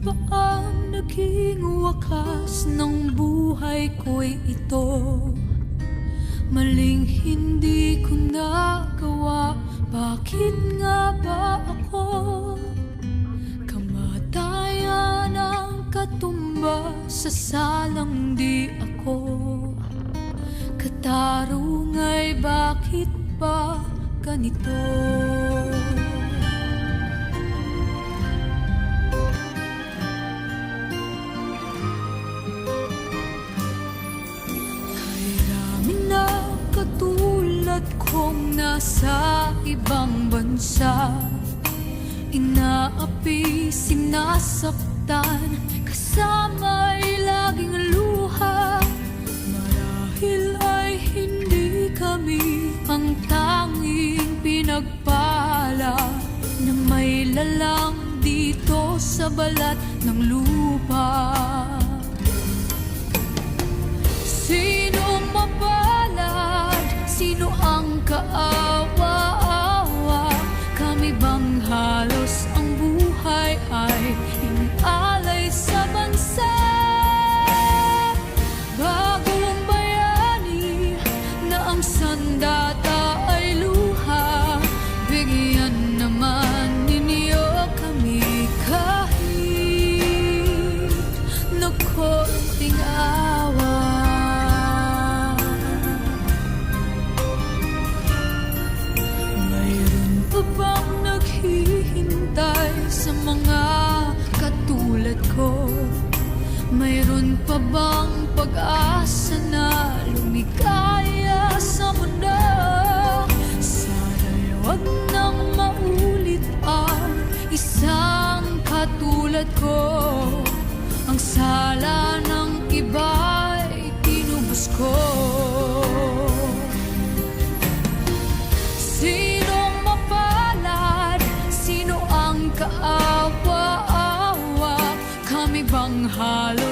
Baan naging wakas ng buhay ko'y ito? Maling hindi ko nagawa, bakit nga ba ako? Kamatayan ang katumba sa salang di ako Katarong ay bakit ba ganito? nasa ibang bansa. Inaapi, sinasaktan. Kasama'y laging luha. Marahil ay hindi kami Ang tanging pinagpala Na may lalang dito sa balat ng lupa. Sino mapalad? Sino oh. naghihintay sa mga katulad ko? Mayroon pa bang pag-asa na lumikaya sa mundo? hollow